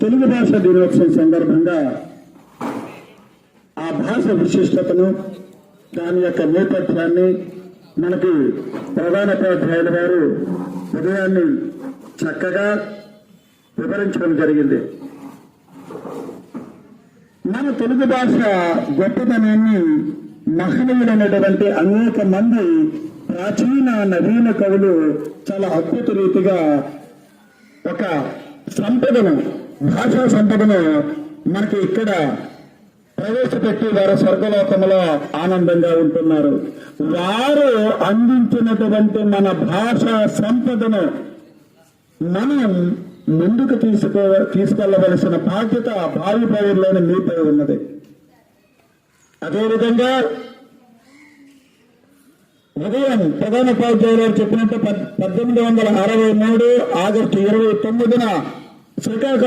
తెలుగు భాష దినోత్సవం సందర్భంగా ఆ భాష విశిష్టతను దాని యొక్క నేపథ్యాన్ని మనకి ప్రధానోపాధ్యాయుల వారు ఉదయాన్ని చక్కగా వివరించడం జరిగింది. మన తెలుగు భాష గొప్పతనాన్ని మహనీయులైనటువంటి అనేక మంది ప్రాచీన నవీన కవులు చాలా అద్భుత రీతిగా ఒక సంపదను భాషా సంపదను మనకి ఇక్కడ ప్రవేశపెట్టి వారు స్వర్గలోకంలో ఆనందంగా ఉంటున్నారు. వారు అందించినటువంటి మన భాషా సంపదను మనం ముందుకు తీసుకో తీసుకెళ్ళవలసిన బాధ్యత భావి పౌరులోని మీపై ఉన్నది. అదేవిధంగా ఉదయం ప్రధాన ఉపాధ్యాయులు చెప్పినట్టు పద్దెనిమిది వందల అరవై మూడు ఆగస్టు ఇరవై తొమ్మిదిన శ్రీకాకుళం